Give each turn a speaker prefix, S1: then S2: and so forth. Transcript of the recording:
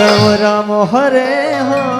S1: Ram Ram Hare Hare